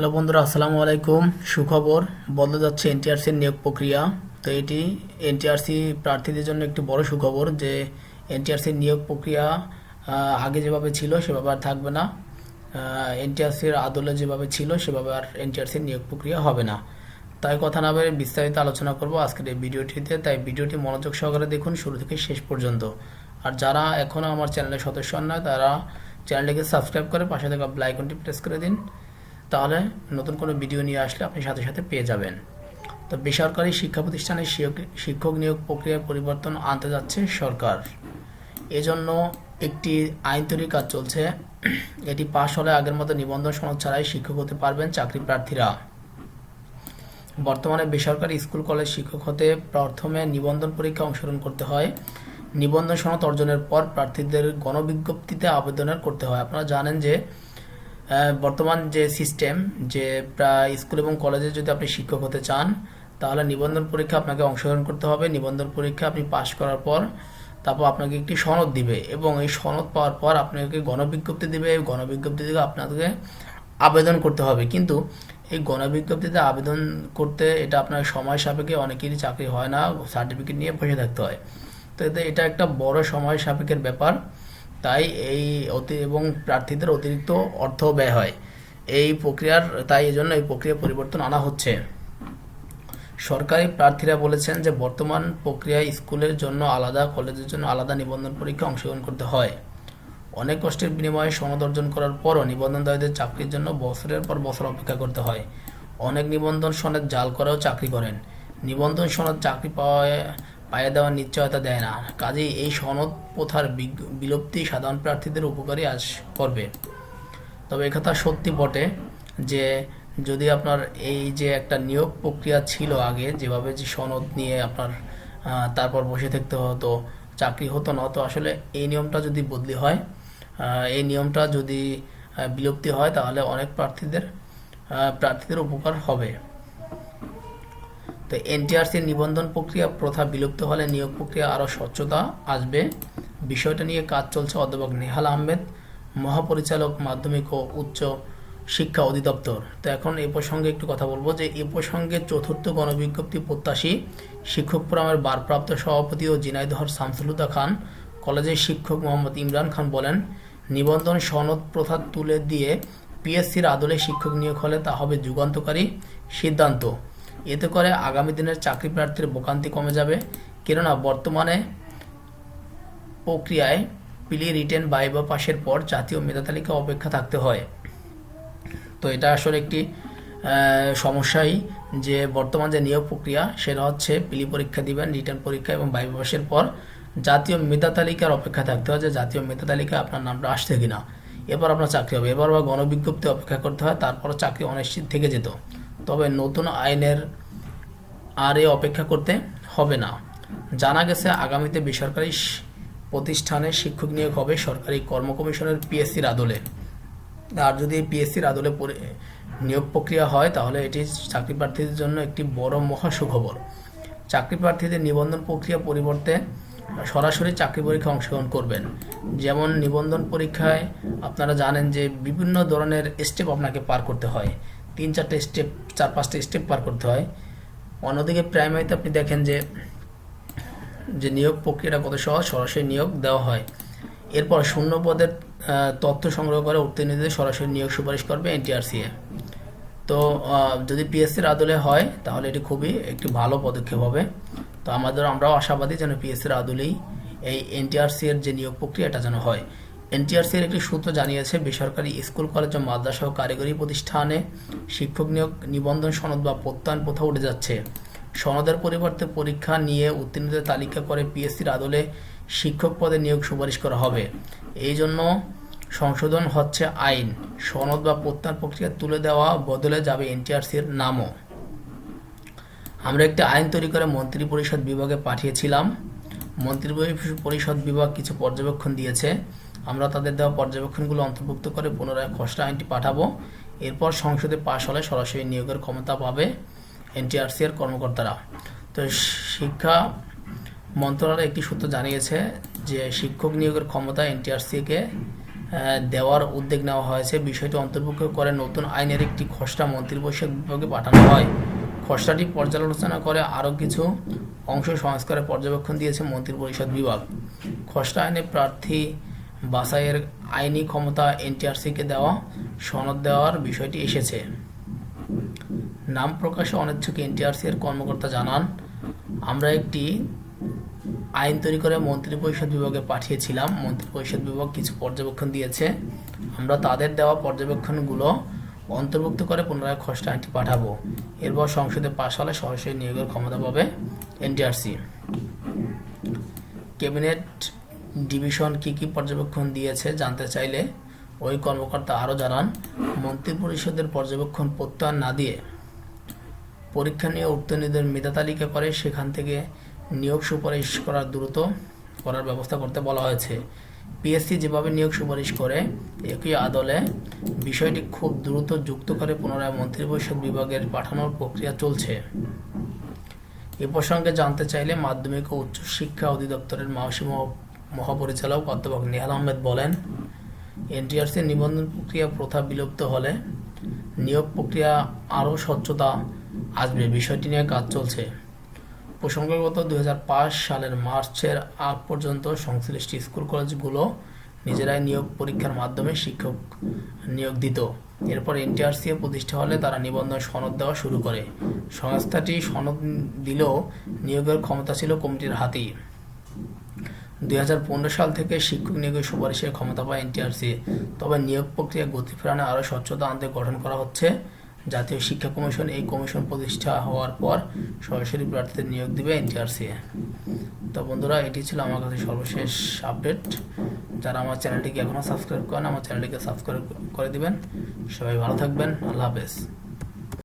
Hello বন্ধুরা, আসসালামু আলাইকুম। সুখবর, বদলে যাচ্ছে এনটিআরসির নিয়োগ প্রক্রিয়া। তো এটি এনটিআরসি প্রার্থীদের জন্য একটি বড় সুখবর যে এনটিআরসির নিয়োগ প্রক্রিয়া আগে যেভাবে ছিল সেভাবে আর থাকবে না। এনটিআরসির আদলে যেভাবে ছিল সেভাবে আর এনটিআরসির নিয়োগ প্রক্রিয়া হবে না। তাই কথা না বলে বিস্তারিত আলোচনা করব আজকের এই ভিডিওটিতে। তাই ভিডিওটি মনোযোগ সহকারে দেখুন শুরু থেকে শেষ পর্যন্ত। আর যারা এখনও আমার চ্যানেলের সদস্য হন না, তারা চ্যানেলটিকে সাবস্ক্রাইব করে পাশে থাকা বেল আইকনটি প্রেস করে দিন। তাহলে নতুন কোনো ভিডিও নিয়ে আসলে আপনি সাথে সাথে পেয়ে যাবেন। তো বেসরকারি শিক্ষা প্রতিষ্ঠানে শিক্ষক- নিয়োগ প্রক্রিয়ায় পরিবর্তন আনতে যাচ্ছে সরকার। এজন্য একটি আইন তৈরির কাজ চলছে। এটি পাশ হলে আগের মতো নিবন্ধন সনদ ছাড়াই শিক্ষক হতে পারবেন চাকরি প্রার্থীরা। বর্তমানে বেসরকারি স্কুল, কলেজ শিক্ষক হতে প্রথমে নিবন্ধন পরীক্ষা অংশগ্রহণ করতে হয়। নিবন্ধন সনদ অর্জনের পর প্রার্থীদের গণবিজ্ঞপ্তিতে আবেদনের করতে হয়। আপনারা জানেন যে বর্তমান যে সিস্টেম যে প্রায় স্কুল এবং কলেজে যদি আপনি শিক্ষক হতে চান, তাহলে নিবন্ধন পরীক্ষা আপনাকে অংশগ্রহণ করতে হবে। নিবন্ধন পরীক্ষা আপনি পাশ করার পর তারপর আপনাকে একটি সনদ দিবে এবং এই সনদ পাওয়ার পর আপনাকে গণবিজ্ঞপ্তি দিবে। এই গণবিজ্ঞপ্তি থেকে আপনাকে আবেদন করতে হবে। কিন্তু এই গণবিজ্ঞপ্তিতে আবেদন করতে এটা আপনার সময় সাপেক্ষে, অনেকেরই চাকরি হয় না সার্টিফিকেট নিয়ে বসে থাকতে হয়। তো এতে এটা একটা বড় সময় সাপেক্ষের ব্যাপার। তাই এই অতি, এবং প্রার্থীদের অতিরিক্ত অর্থ ব্যয় হয়। এই প্রক্রিয়ার, তাই এজন্য এই প্রক্রিয়া পরিবর্তন আনা হচ্ছে। সরকারি প্রার্থীরা বলেছেন যে বর্তমান প্রক্রিয়ায় স্কুলের জন্য আলাদা, কলেজের জন্য আলাদা নিবন্ধন পরীক্ষা অংশগ্রহণ করতে হয়। অনেক কষ্টের বিনিময়ে সনদ অর্জন করার পরও নিবন্ধনদারীদের চাকরির জন্য বছরের পর বছর অপেক্ষা করতে হয়। অনেক নিবন্ধন সনদ জাল করেও চাকরি করেন। নিবন্ধন সনদ চাকরি পাওয়ায় পাইয়ে দেওয়ার নিশ্চয়তা দেয় না। কাজেই এই সনদ প্রথার বিলুপ্তি সাধারণ প্রার্থীদের উপকারী আস করবে। তবে একথা সত্যি বটে যে, যদি আপনার এই যে একটা নিয়োগ প্রক্রিয়া ছিল আগে, যেভাবে যে সনদ নিয়ে আপনার তারপর বসে থাকতে হতো, চাকরি হতো না, তো আসলে এই নিয়মটা যদি বদলি হয় এই নিয়মটা যদি বিলুপ্তি হয়, তাহলে অনেক প্রার্থীদের প্রার্থীদের উপকার হবে। তো এনটিআরসির নিবন্ধন প্রক্রিয়া প্রথা বিলুপ্ত হলে নিয়োগ প্রক্রিয়া আরও স্বচ্ছতা আসবে। বিষয়টা নিয়ে কাজ চলছে অধ্যাপক নেহাল আহমেদ, মহাপরিচালক মাধ্যমিক ও উচ্চ শিক্ষা অধিদপ্তর। তো এখন এ প্রসঙ্গে একটু কথা বলব যে, এ প্রসঙ্গে চতুর্থ গণবিজ্ঞপ্তি প্রত্যাশী শিক্ষক ফোরামের ভারপ্রাপ্ত সভাপতি ও জিনাইদহর শামসুলুদা খান, কলেজের শিক্ষক মোহাম্মদ ইমরান খান বলেন, নিবন্ধন সনদ প্রথা তুলে দিয়ে পিএসসির আদলে শিক্ষক নিয়োগ হলে তা হবে যুগান্তকারী সিদ্ধান্ত। এতে করে আগামী দিনের চাকরি প্রার্থীর ভোগান্তি কমে যাবে। কেননা বর্তমানে প্রক্রিয়ায় পিলি রিটেন বাইবা পাশের পর জাতীয় মেধা তালিকা অপেক্ষা থাকতে হয়। তো এটা আসলে একটি সমস্যাই যে বর্তমান যে নিয়োগ প্রক্রিয়া, সেটা হচ্ছে পিলি পরীক্ষা দিবেন রিটার্ন পরীক্ষা এবং বাইবা পাশের পর জাতীয় মেধা তালিকার অপেক্ষা থাকতে হয় যে জাতীয় মেধা তালিকায় আপনার নামটা আসছে কিনা। এবার আপনার চাকরি হবে। এবার আবার গণবিজ্ঞপ্তি অপেক্ষা করতে হয় তারপর চাকরি অনিশ্চিত থেকে যেত। তবে নতুন আইনের আর এ অপেক্ষা করতে হবে না। জানা গেছে, আগামীতে বেসরকারি প্রতিষ্ঠানে শিক্ষক নিয়োগ হবে সরকারি কর্ম কমিশনের পিএসসির আদলে আর যদি পিএসসির আদলে নিয়োগ প্রক্রিয়া হয়, তাহলে এটি চাকরি প্রার্থীদের জন্য একটি বড় মহা সুখবর চাকরি প্রার্থীদের নিবন্ধন প্রক্রিয়া পরিবর্তে সরাসরি চাকরি পরীক্ষা অংশগ্রহণ করবেন। যেমন নিবন্ধন পরীক্ষায় আপনারা জানেন যে বিভিন্ন ধরনের স্টেপ আপনাকে পার করতে হয়। তিন চারটে স্টেপ চার পাঁচটা স্টেপ পার করতে হয়। অন্যদিকে প্রাইমারিতে আপনি দেখেন যে যে নিয়োগ প্রক্রিয়াটা কত সহজ, সরাসরি নিয়োগ দেওয়া হয়। এরপর শূন্য পদের তথ্য সংগ্রহ করে উত্তীর্ণদের সরাসরি নিয়োগ সুপারিশ করবে এনটিআরসিএ তো যদি পিএসসির আদলে হয়, তাহলে এটি খুবই একটি ভালো পদক্ষেপ হবে। তো আমাদের আমরাও আশাবাদী যেন পিএসসির আদলেই এই এনটিআরসি এর যে নিয়োগ প্রক্রিয়া এটা যেন হয়। এনটিআরসি এর একটি সূত্র জানিয়েছে, বেসরকারি স্কুল, কলেজ ও মাদ্রাসা ও কারিগরি প্রতিষ্ঠানে শিক্ষক নিয়োগ নিবন্ধন সনদ বা প্রত্যয়ন প্রথা উঠে যাচ্ছে। সনদের পরিবর্তে পরীক্ষা নিয়ে উত্তীর্ণদের তালিকা করে পিএসসির আদলে শিক্ষক পদে নিয়োগ সুপারিশ করা হবে। এই জন্য সংশোধন হচ্ছে আইন। সনদ বা প্রত্যয়ন প্রক্রিয়া তুলে দেওয়া বদলে যাবে এনটিআরসির নামও। আমরা একটি আইন তৈরি করে মন্ত্রী পরিষদ বিভাগে পাঠিয়েছিলাম। মন্ত্রী পরিষদ বিভাগ কিছু পর্যবেক্ষণ দিয়েছে। আমরা তাদের দেওয়া পর্যবেক্ষণগুলো অন্তর্ভুক্ত করে পুনরায় খসড়া আইনটি পাঠাবো। এরপর সংসদে পাশ হলে সরাসরি নিয়োগের ক্ষমতা পাবে এনটিআরসি এর কর্মকর্তারা। তো শিক্ষা মন্ত্রণালয় একটি সূত্র জানিয়েছে যে শিক্ষক নিয়োগের ক্ষমতা এনটিআরসি কে দেওয়ার উদ্যোগ নেওয়া হয়েছে। বিষয়টি অন্তর্ভুক্ত করে নতুন আইনের একটি খসড়া মন্ত্রিপরিষদ বিভাগে পাঠানো হয়। খসড়াটি পর্যালোচনা করে আরও কিছু অংশ সংস্কারের পর্যবেক্ষণ দিয়েছে মন্ত্রিপরিষদ বিভাগ। খসড়া আইনে প্রার্থী বাছাইয়ের আইনি ক্ষমতা এনটিআরসিকে দেওয়া, সনদ দেওয়ার বিষয়টি এসেছে। নাম প্রকাশে অনিচ্ছুক এনটিআরসি এর কর্মকর্তা জানান, আমরা একটি আইন তৈরি করে মন্ত্রিপরিষদ বিভাগে পাঠিয়েছিলাম। মন্ত্রিপরিষদ বিভাগ কিছু পর্যবেক্ষণ দিয়েছে। আমরা তাদের দেওয়া পর্যবেক্ষণগুলো অন্তর্ভুক্ত করে পুনরায় খসড়া আইনটি পাঠাবো। এরপর সংসদে পাশ হলে সরাসরি নিয়োগের ক্ষমতা পাবে এনটিআরসি। ক্যাবিনেট ডিভিশন কি কি পর্যবেক্ষণ দিয়েছে জানতে চাইলে ওই কর্মকর্তা আরও জানান, মন্ত্রিপরিষদের পর্যবেক্ষণ প্রত্যাহার না দিয়ে পরীক্ষা নিয়ে উত্তীর্ণদের মেধা তালিকা করে সেখান থেকে নিয়োগ সুপারিশ করার দ্রুত করার ব্যবস্থা করতে বলা হয়েছে। পিএসসি যেভাবে নিয়োগ সুপারিশ করে, একই আদলে বিষয়টি খুব দ্রুত যুক্ত করে পুনরায় মন্ত্রিপরিষদ বিভাগের পাঠানোর প্রক্রিয়া চলছে। এ প্রসঙ্গে জানতে চাইলে মাধ্যমিক ও উচ্চ শিক্ষা অধিদপ্তরের মাওসী মহ- মহাপরিচালক অধ্যাপক নেহাল আহমেদ বলেন এনটিআরসির নিবন্ধন প্রক্রিয়া প্রথা বিলুপ্ত হলে নিয়োগ প্রক্রিয়া আরও স্বচ্ছতা আসবে। বিষয়টি নিয়ে কাজ চলছে। প্রসঙ্গগত দুই সালের মার্চের আগ পর্যন্ত সংশ্লিষ্ট স্কুল কলেজগুলো নিজেরাই নিয়োগ পরীক্ষার মাধ্যমে শিক্ষক নিয়োগ দিত। এরপর এনটিআরসি প্রতিষ্ঠা হলে তারা নিবন্ধন সনদ দেওয়া শুরু করে। সংস্থাটি সনদ দিলেও নিয়োগের ক্ষমতা ছিল কমিটির হাতেই। দুই হাজার পনেরো সাল থেকে শিক্ষক নিয়োগের সুপারিশের ক্ষমতা পায় এনটিআরসি। তবে নিয়োগ প্রক্রিয়া গতি ফেরানো আরও স্বচ্ছতা আনতে গঠন করা হচ্ছে। জাতীয় শিক্ষা কমিশন এই কমিশন প্রতিষ্ঠা হওয়ার পর সরাসরি প্রার্থীদের নিয়োগ দিবে এনটিআরসি। তো বন্ধুরা, এটি ছিল আমার কাছে সর্বশেষ আপডেট। যারা আমার চ্যানেলটিকে এখনও সাবস্ক্রাইব করেন, আমার চ্যানেলটিকে সাবস্ক্রাইব করে দিবেন। সবাই ভালো থাকবেন। আল্লাহ হাফেজ।